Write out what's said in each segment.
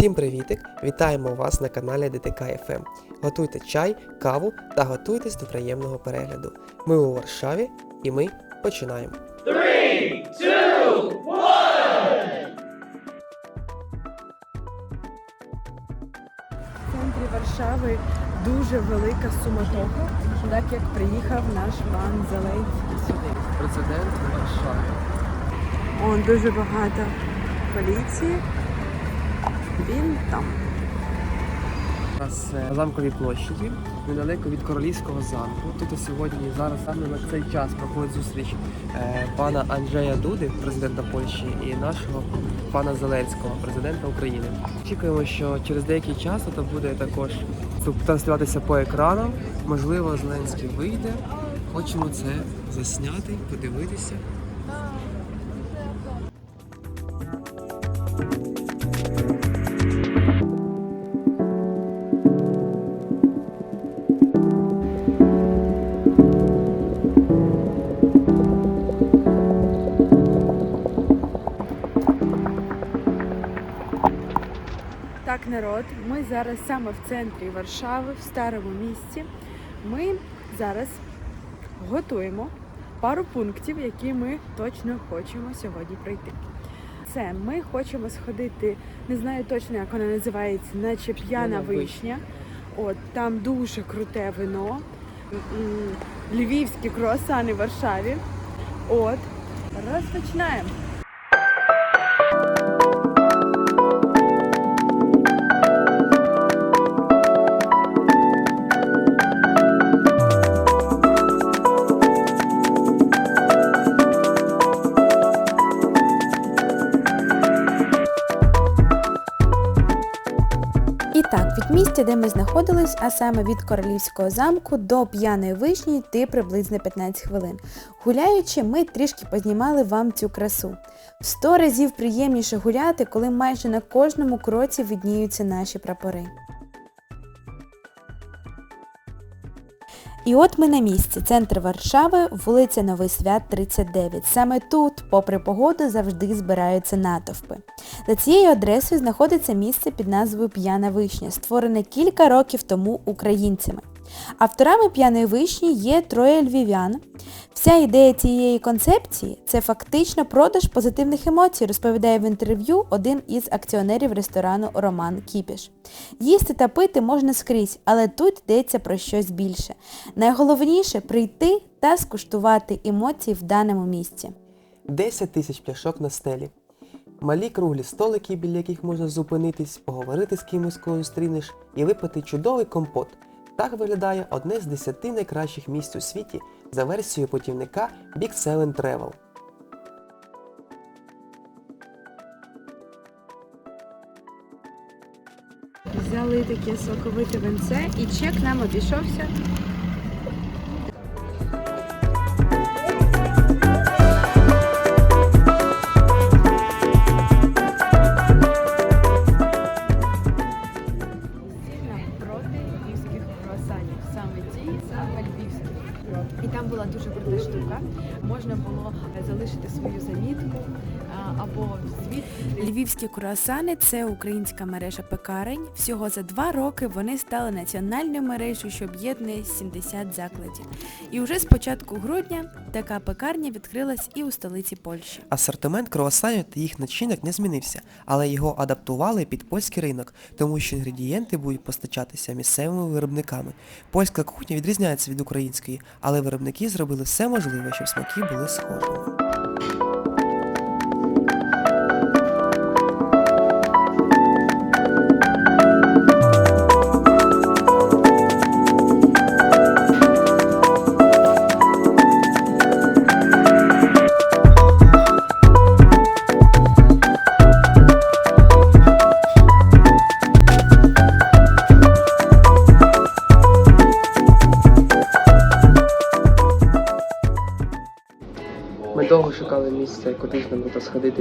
Всім привітик! Вітаємо вас на каналі ДТК FM. Готуйте чай, каву та готуйтесь до приємного перегляду. Ми у Варшаві і ми починаємо. В центрі Варшави дуже велика суматоха, так як приїхав наш пан Зеленський сюди. Президент Варшави. Он дуже багато поліції. Він там. Зараз е, на замковій площаді, недалеко від королівського замку. Тут сьогодні зараз саме на цей час проходить зустріч е, пана Анджея Дуди, президента Польщі, і нашого пана Зеленського, президента України. Очікуємо, що через деякий час це буде також транслюватися по екранам. Можливо, Зеленський вийде. Хочемо це засняти, подивитися. Народ, ми зараз саме в центрі Варшави, в старому місті. Ми зараз готуємо пару пунктів, які ми точно хочемо сьогодні пройти. Це ми хочемо сходити, не знаю точно, як вона називається, наче п'яна вишня. От там дуже круте вино, львівські круасани в Варшаві. От, розпочинаємо. Так, від місця, де ми знаходились, а саме від королівського замку до п'яної вишні йти приблизно 15 хвилин. Гуляючи, ми трішки познімали вам цю красу. В 100 разів приємніше гуляти, коли майже на кожному кроці відніються наші прапори. І от ми на місці, центр Варшави, вулиця Новий Свят, 39. Саме тут, попри погоду, завжди збираються натовпи. За цією адресою знаходиться місце під назвою П'яна вишня, створене кілька років тому українцями. Авторами п'яної вишні є троє львів'ян. Вся ідея цієї концепції це фактично продаж позитивних емоцій, розповідає в інтерв'ю один із акціонерів ресторану Роман Кіпіш. Їсти та пити можна скрізь, але тут йдеться про щось більше. Найголовніше прийти та скуштувати емоції в даному місці. 10 тисяч пляшок на стелі. Малі круглі столики, біля яких можна зупинитись, поговорити з кимось, кого зустрінеш, і випити чудовий компот. Так виглядає одне з 10 найкращих місць у світі за версією путівника Big Seven Travel. Взяли таке соковите венце і чек нам обійшовся. Круасанів. Саме ті, львівські. І там була дуже крута штука. Можна було залишити свою замітку або звіт. Львівські круасани це українська мережа пекарень. Всього за два роки вони стали національною мережею, що об'єднує 70 закладів. І вже з початку грудня така пекарня відкрилась і у столиці Польщі. Асортимент круасанів та їх начинок не змінився, але його адаптували під польський ринок, тому що інгредієнти будуть постачатися місцевими виробниками. Польська кухня відрізняється від української, але виробники зробили все можливе, щоб смаки були схожими.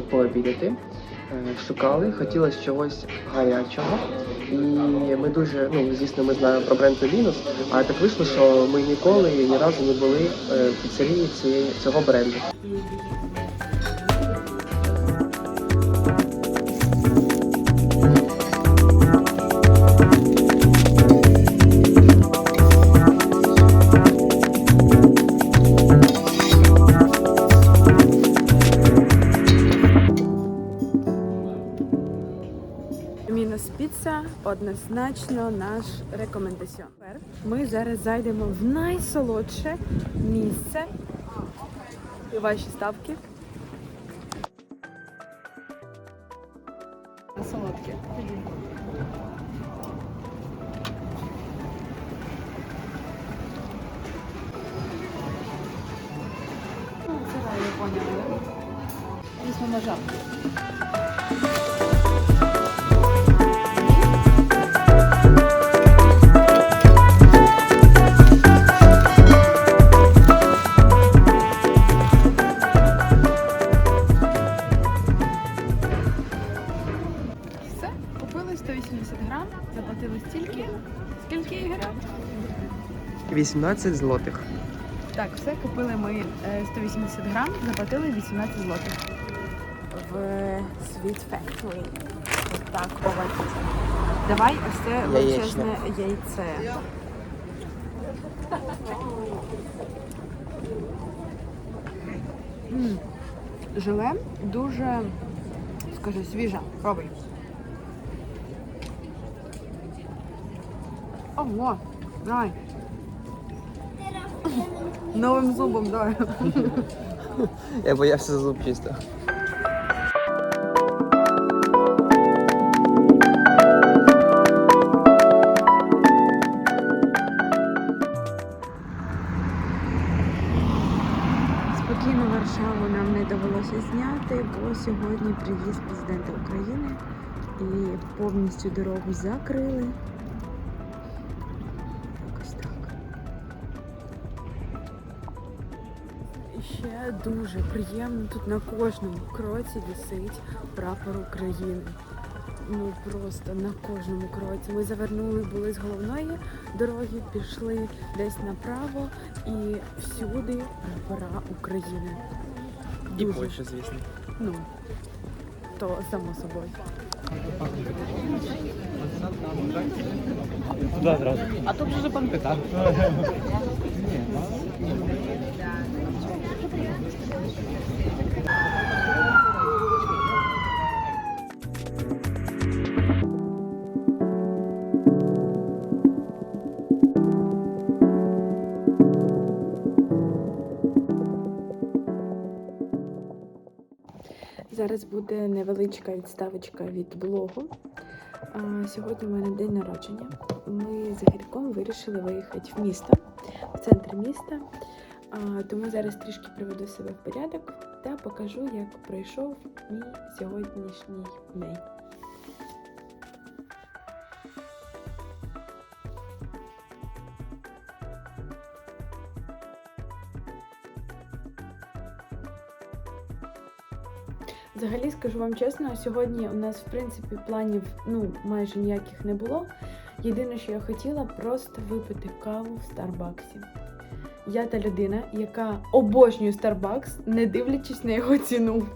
Пообідати. Е, Шукали, хотілося чогось гарячого. І ми дуже, ну звісно, ми знаємо про бренд Вінус, а так вийшло, що ми ніколи ні разу не були е, в піцерії цього бренду. Однозначно наш рекомендаціон. Ми зараз зайдемо в найсолодше місце. І ваші ставки. Солодке. Ну, це я поняла. Візьмемо ножа. Заплатили стільки. Скільки Ігоря? 18 злотих. Так, все, купили ми е, 180 грам, заплатили 18 злотих. В Sweet Factory. Ось так, овець. Давай ось це величезне яйце. М, Желе дуже, скажи, свіже. Пробуй. Ого, давай. Новим зубом, давай. Я боявся за зуб чисто. Спокійно Варшаву нам не довелося зняти, бо сьогодні приїзд президента України і повністю дорогу закрили. Ще дуже приємно тут на кожному кроці висить прапор України. Ну просто на кожному кроці. Ми завернули були з головної дороги, пішли десь направо і всюди прапора України. І Дуже. Польща, звісно. Ну, то само собою. A to że pan pyta. Зараз буде невеличка відставочка від блогу. Сьогодні у мене день народження. Ми з Ігорьком вирішили виїхати в місто, в центр міста. Тому зараз трішки приведу себе в порядок та покажу, як пройшов мій сьогоднішній день. Взагалі скажу вам чесно, сьогодні у нас в принципі планів ну майже ніяких не було. Єдине, що я хотіла, просто випити каву в Старбаксі. Я та людина, яка обожнює Starbucks, не дивлячись на його ціну.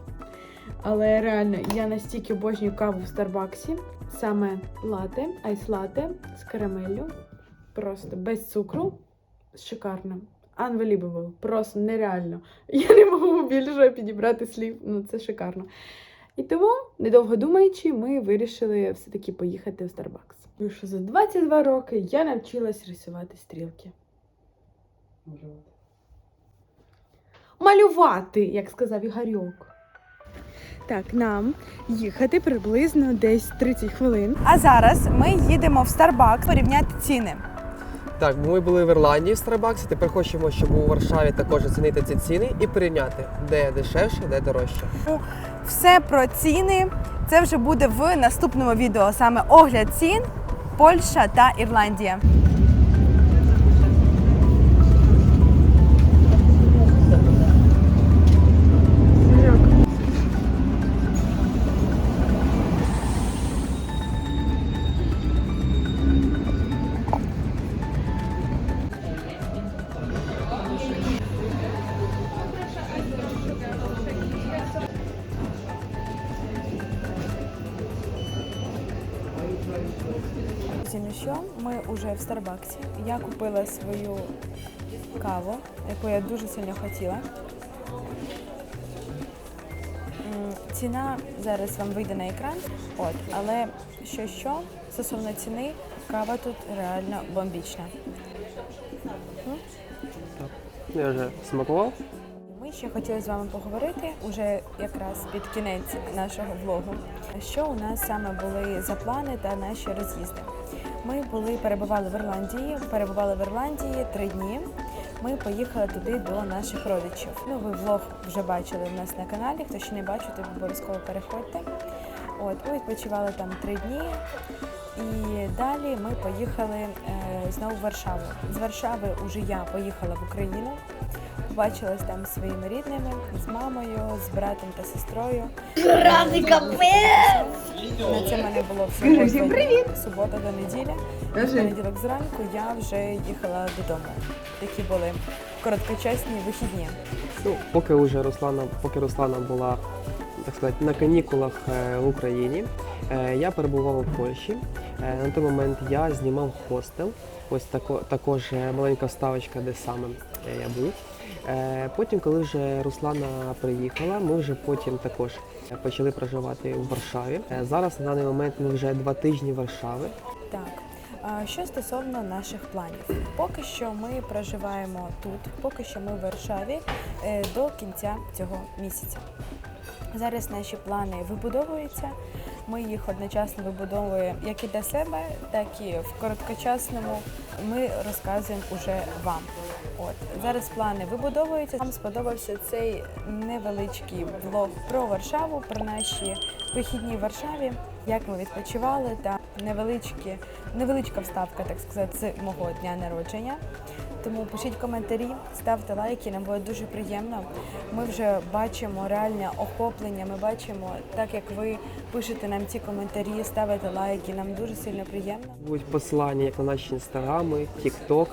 Але реально, я настільки обожнюю каву в Старбаксі, саме лате, айс лате з карамеллю, просто без цукру, шикарно. Unbelievable, просто нереально. Я не можу більше підібрати слів, ну це шикарно. І тому, недовго думаючи, ми вирішили все-таки поїхати в Starbucks. Тому що за 22 роки я навчилась рисувати стрілки. Малювати, як сказав Ігорьок. Так, нам їхати приблизно десь 30 хвилин. А зараз ми їдемо в Starbucks порівняти ціни. Так, ми були в Ірландії в Старбаксі, тепер хочемо, щоб у Варшаві також оцінити ці ціни і порівняти, де дешевше, де дорожче. Все про ціни. Це вже буде в наступному відео, саме огляд цін, Польща та Ірландія. Що, ми вже в Старбаксі. Я купила свою каву, яку я дуже сильно хотіла. Ціна зараз вам вийде на екран, от, але що що, стосовно ціни, кава тут реально бомбічна. Я вже смакував. Ми ще хотіли з вами поговорити уже якраз під кінець нашого влогу. Що у нас саме були за плани та наші роз'їзди? Ми були перебували в Ірландії, перебували в Ірландії три дні. Ми поїхали туди до наших родичів. Ну, ви влог вже бачили в нас на каналі. Хто ще не бачив, обов'язково переходьте. От, ми відпочивали там три дні. І далі ми поїхали е, знову в Варшаву. З Варшави уже я поїхала в Україну. Побачилась там зі своїми рідними, з мамою, з братом та сестрою. Радий капець! На це в мене було привіт! субота до неділі. В понеділок зранку я вже їхала додому. Такі були короткочасні вихідні. Ну, поки уже Руслана, поки Руслана була так сказати, на канікулах е, в Україні, е, я перебував у Польщі. Е, На той момент я знімав хостел. Ось тако, також маленька вставочка, де саме я був. Е, Потім, коли вже Руслана приїхала, ми вже потім також почали проживати у Варшаві. Е, Зараз на даний момент ми вже два тижні Варшави. Так. Що стосовно наших планів, поки що ми проживаємо тут, поки що ми в Варшаві е, до кінця цього місяця. Зараз наші плани вибудовуються. Ми їх одночасно вибудовуємо як і для себе, так і в короткочасному. Ми розказуємо уже вам. От зараз плани вибудовуються. Вам сподобався цей невеличкий влог про Варшаву, про наші вихідні в Варшаві, як ми відпочивали та невеличкі, невеличка вставка, так сказати, з мого дня народження. Тому пишіть коментарі, ставте лайки, нам буде дуже приємно. Ми вже бачимо реальне охоплення. Ми бачимо, так як ви пишете нам ці коментарі, ставите лайки. Нам дуже сильно приємно. Будуть посилання як на наші інстаграми, тікток.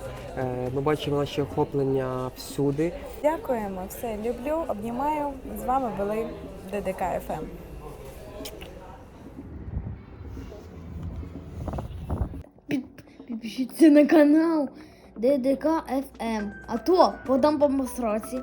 Ми бачимо наші охоплення всюди. Дякуємо, все люблю, обнімаю. З вами були ДДК ФМ. Підпишіться на канал ДДК FM. А то подам по масраці.